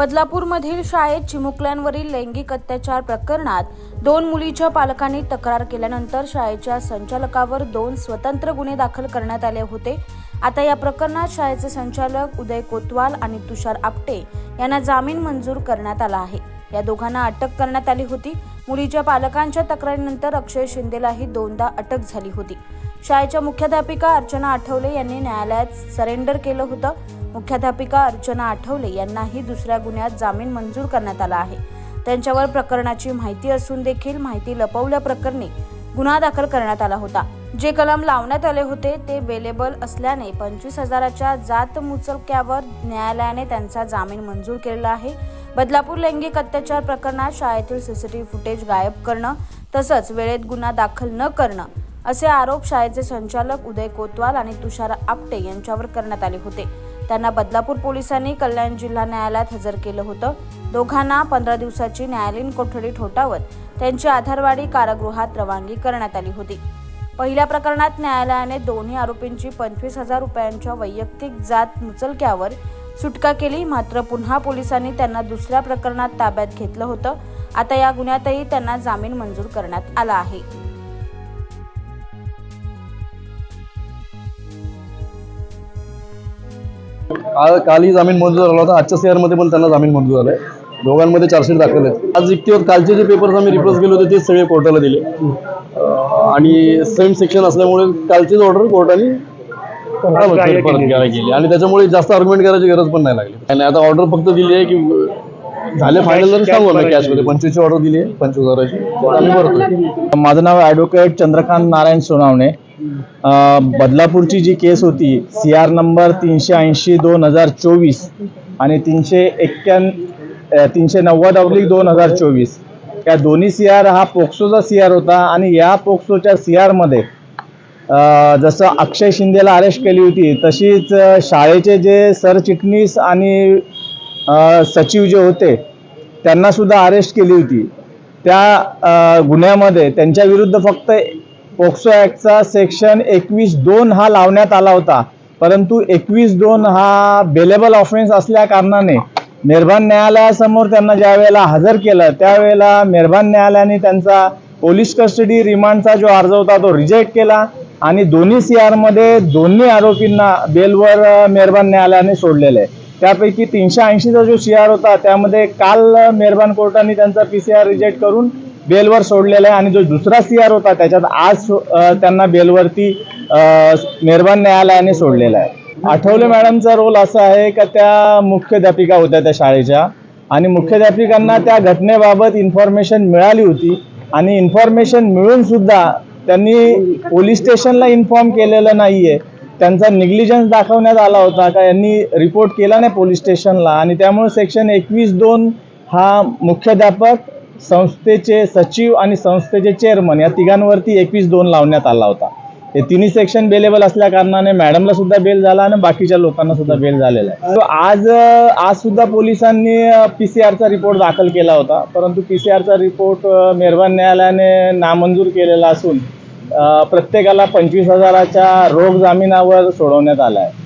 बदलापूरमधील शाळेत चिमुकल्यांवरील लैंगिक अत्याचार प्रकरणात दोन मुलीच्या पालकांनी तक्रार केल्यानंतर शाळेच्या संचालकावर दोन स्वतंत्र गुन्हे दाखल करण्यात आले होते. आता या प्रकरणात शाळेचे संचालक उदय कोतवाल आणि तुषार आपटे यांना जामीन मंजूर करण्यात आला आहे. या दोघांना अटक करण्यात आली होती. मुलीच्या पालकांच्या तक्रारीनंतर अक्षय शिंदेलाही दोनदा अटक झाली होती. शाळेच्या मुख्याध्यापिका अर्चना आठवले यांनी न्यायालयात सरेंडर केलं होतं. मुख्याध्यापिका अर्चना आठवले यांनाही दुसऱ्या गुन्ह्यात जामीन मंजूर करण्यात आला आहे. त्यांच्यावर प्रकरणाची माहिती असून देखील माहिती लपवल्याप्रकरणी गुन्हा दाखल करण्यात आला होता. जे कलम लावण्यात आले होते ते बेलेबल असल्याने पंचवीस हजाराच्या जात मुचलक्यावर न्यायालयाने त्यांचा जामीन मंजूर केलेला आहे. बदलापूर लैंगिक अत्याचार प्रकरणात शाळेतील सीसीटीव्ही फुटेज गायब करणं तसंच वेळेत गुन्हा दाखल न करणं असे आरोप शाळेचे संचालक उदय कोतवाल आणि तुषार आपटे यांच्यावर करण्यात आले होते. त्यांना बदलापूर पोलिसांनी कल्याण जिल्हा न्यायालयात हजर केलं होतं. दोघांना पंधरा दिवसाची न्यायालयीन कोठडी ठोठावत त्यांची आधारवाडी कारागृहात रवानगी करण्यात आली होती. पहिल्या प्रकरणात न्यायालयाने दोन्ही आरोपींची पंचवीस हजार रुपयांच्या वैयक्तिक जात मुचलक्यावर सुटका केली. मात्र पुन्हा पोलिसांनी त्यांना दुसऱ्या प्रकरणात ताब्यात घेतलं होतं. आता या गुन्ह्यातही त्यांना जामीन मंजूर करण्यात आला आहे. काल कालही जामीन मंजूर झाला होता. आजच्या सीआरमध्ये पण त्यांना जामीन मंजूर झालाय. दोघांमध्ये चार्जशीट दाखल आहे आज इतके कालचे जे पेपर्स आम्ही रिप्रेस केले होते ते सगळे कोर्टाला दिले. आणि सेम सेक्शन असल्यामुळे कालचीच ऑर्डर कोर्टाने परत गेली. आणि त्याच्यामुळे जास्त आर्ग्युमेंट करायची गरज पण नाही लागली. आणि आता ऑर्डर फक्त दिली आहे की झाले फायनल तर सांगू आम्ही कॅशमध्ये पंचवीसची ऑर्डर दिली आहे पंचवीस हजाराची. आम्ही भरतो माझं नाव ॲडव्होकेट चंद्रकांत नारायण सोनावणे. बदलापूरची जी केस होती सी आर नंबर तीनशे ऐंशी दोन हजार चोवीस आणि तीनशे एक्क्याण अ, तीनशे नव्वद अब्लिक दोन हजार चोवीस. या दोन्ही सी आर हा पोक्सोचा सी आर होता आणि या पोक्सोच्या सी आरमध्ये जसं अक्षय शिंदेला अरेस्ट केली होती तशीच शाळेचे जे सरचिटणीस आणि सचिव जे होते त्यांना सुद्धा अरेस्ट केली होती. त्या गुन्ह्यामध्ये त्यांच्या विरुद्ध फक्त पोक्सो ॲक्टचा सेक्शन एकवीस दोन हा लावण्यात आला होता. परंतु एकवीस दोन हा बेलेबल ऑफेन्स असल्या कारणाने निर्भन न्यायालयासमोर त्यांना ज्या वेळेला हजर केलं त्यावेळेला मेहरबान न्यायालयाने त्यांचा पोलीस कस्टडी रिमांडचा जो अर्ज होता तो रिजेक्ट केला आणि दोन्ही सी आरमध्ये दोन्ही आरोपींना बेलवर मेहरबान न्यायालयाने सोडलेलं आहे. त्यापैकी तीनशे ऐंशीचा जो सी आर होता त्यामध्ये काल मेहरबान कोर्टाने त्यांचा पी सी आर रिजेक्ट करून बेलवर सोडलेला आहे. आणि जो दुसरा सी आर होता त्याच्यात आज त्यांना बेलवरती मेहरबान न्यायालयाने सोडलेला आहे. आठवले मॅडमचा रोल असा आहे का त्या मुख्याध्यापिका होत्या त्या शाळेच्या आणि मुख्याध्यापिकांना त्या घटनेबाबत इन्फॉर्मेशन मिळाली होती आणि इन्फॉर्मेशन मिळून सुद्धा त्यांनी पोलीस स्टेशनला इन्फॉर्म केलेलं नाहीये. त्यांचा निग्लिजन्स दाखवण्यात आला होता का यांनी रिपोर्ट केला नाही पोलीस स्टेशनला आणि त्यामुळे सेक्शन एकवीस दोन हा मुख्याध्यापक संस्थेचे सचिव आणि संस्थेचे चेअरमन या तिघांवरती एकवीस दोन लावण्यात आला होता. हे तिन्ही सेक्शन बेलेबल असल्या कारणाने मॅडमला सुद्धा बेल झाला आणि बाकीच्या लोकांना सुद्धा बेल झालेला आहे. तो आज आज सुद्धा पोलिसांनी पी सी आरचा रिपोर्ट दाखल केला होता. परंतु पी सी आरचा रिपोर्ट मेहरबान न्यायालयाने नामंजूर केलेला असून प्रत्येकाला पंचवीस हजाराच्या रोख जामिनावर सोडवण्यात आला आहे